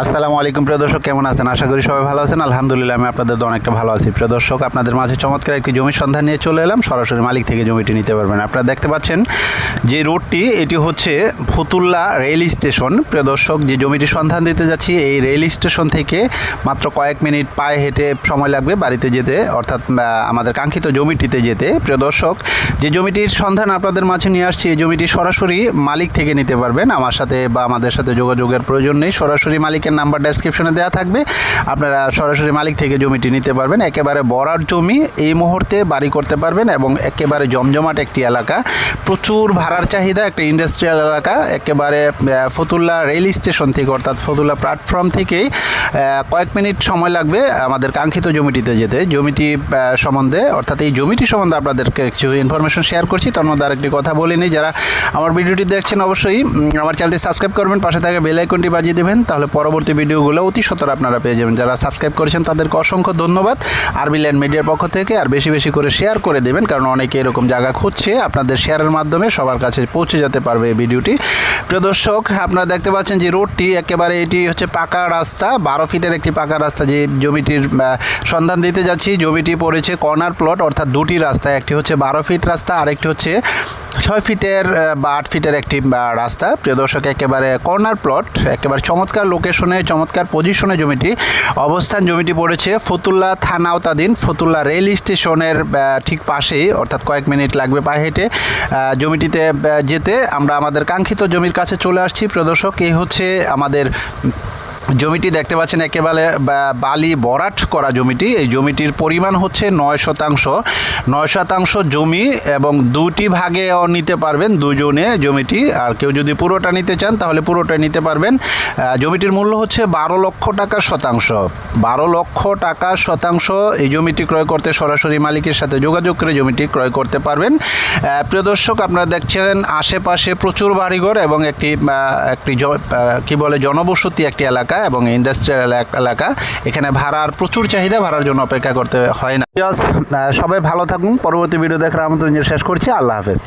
আসসালামু আলাইকুম, প্রিয় দর্শক, কেমন আছেন? আশা করি সবাই ভালো আছেন। আলহামদুলিল্লাহ, আমি আপনাদের অনেকটা ভালো আছি। প্রিয় দর্শক, আপনাদের মাঝে চমৎকার একটি জমির সন্ধান নিয়ে চলে এলাম। সরাসরি মালিক থেকে জমিটি নিতে পারবেন। আপনারা দেখতে পাচ্ছেন যে রোডটি, এটি হচ্ছে ফতুল্লা রেল স্টেশন। প্রিয় দর্শক, যে জমিটির সন্ধান দিতে যাচ্ছি, এই রেল স্টেশন থেকে মাত্র কয়েক মিনিট পায়ে হেঁটে সময় লাগবে বাড়িতে যেতে, অর্থাৎ আমাদের কাঙ্ক্ষিত জমিটিতে যেতে। প্রিয় দর্শক, যে জমিটির সন্ধান আপনাদের মাঝে নিয়ে আসছি, এই জমিটি সরাসরি মালিক থেকে নিতে পারবেন। আমার সাথে বা আমাদের সাথে যোগাযোগের প্রয়োজন নেই। সরাসরি মালিকের নাম্বার ডেসক্রিপশনে দেওয়া থাকবে। আপনারা সরাসরি মালিক থেকে জমিটি নিতে পারবেন। একেবারে বরার জমি এই মুহূর্তে বাড়ি করতে পারবেন এবং একেবারে জমজমাট একটি এলাকা। প্রচুর ভাড়ার চাহিদা একটা ইন্ডাস্ট্রিয়াল এলাকা। একেবারে ফতুল্লা রেল স্টেশন থেকে, অর্থাৎ ফতুল্লা প্ল্যাটফর্ম থেকেই কয়েক মিনিট সময় লাগবে আমাদের কাঙ্ক্ষিত জমিটিতে যেতে। জমিটি সম্বন্ধে, অর্থাৎ এই জমিটি সম্বন্ধে আপনাদেরকে কিছু ইনফরমেশন শেয়ার করছি। তার মধ্যে আরেকটি কথা বলে নিই। যারা আমার ভিডিওটি দেখছেন অবশ্যই আমার চ্যানেলটি সাবস্ক্রাইব করবেন, পাশে থাকা বেল আইকনটি বাজিয়ে দেবেন। তাহলে পরবর্তী ভিডিওগুলো অতি সত্তর আপনারা পেয়ে যাবেন। যারা সাবস্ক্রাইব করেছেন, তাদেরকে অসংখ্য ধন্যবাদ। আরবি ল্যান্ড মিডিয়ার পক্ষ থেকে আর বেশি বেশি করে শেয়ার করে দেবেন, কারণ অনেকে এরকম জায়গা খুঁজছে। আপনাদের শেয়ারের মাধ্যমে সবার কাছে পৌঁছে যেতে পারবে এই ভিডিওটি। প্রিয় দর্শক, আপনারা দেখতে পাচ্ছেন যে রোডটি একেবারে এটি হচ্ছে পাকা রাস্তা। বারো ফিটের একটি পাকা রাস্তা যে জমিটির সন্ধান দিতে যাচ্ছি। জমিটি পড়েছে কর্নার প্লট অর্থাৎ দুটি রাস্তা একটি হচ্ছে বারো ফিট রাস্তা, আরেকটি হচ্ছে ছয় ফিটের বা আট ফিটের একটি রাস্তা। প্রিয় দর্শক, একেবারে কর্নার প্লট একেবারে চমৎকার লোকেশনে চমৎকার পজিশনে জমিটি, অবস্থান জমিটি পড়েছে ফতুল্লা থানা আওতাধীন, ফতুল্লা রেল স্টেশনের ঠিক পাশেই, অর্থাৎ কয়েক মিনিট লাগবে পায়ে হেঁটে জমিটিতে যেতে। আমরা আমাদের কাঙ্ক্ষিত জমির কাছে চলে আসছি। প্রিয় দর্শক, এই হচ্ছে আমাদের জমিটি দেখতে পাচ্ছেন একেবারে বালি বরাট করা জমিটি। এই জমিটির পরিমাণ হচ্ছে নয় শতাংশ। নয় শতাংশ জমি এবং দুটি ভাগেও নিতে পারবেন দুজনে জমিটি। আর কেউ যদি পুরোটা নিতে চান, তাহলে পুরোটা নিতে পারবেন। জমিটির মূল্য হচ্ছে বারো লক্ষ টাকা শতাংশ। বারো লক্ষ টাকা শতাংশ এই জমিটি ক্রয় করতে সরাসরি মালিকের সাথে যোগাযোগ করে জমিটি ক্রয় করতে পারবেন। প্রিয় দর্শক, আপনারা দেখছেন আশেপাশে প্রচুর বাড়িঘর এবং একটি একটি কি বলে, জনবসতি একটি এলাকা। এবং ইন্ডাস্ট্রিয়াল এলাকা এখানে ভাড়ার প্রচুর চাহিদা, ভাড়ার জন্য অপেক্ষা করতে হয় না। সবাই ভালো থাকুন। পরবর্তী ভিডিও দেখার আমন্ত্রণ শেষ করছি। আল্লাহ হাফেজ।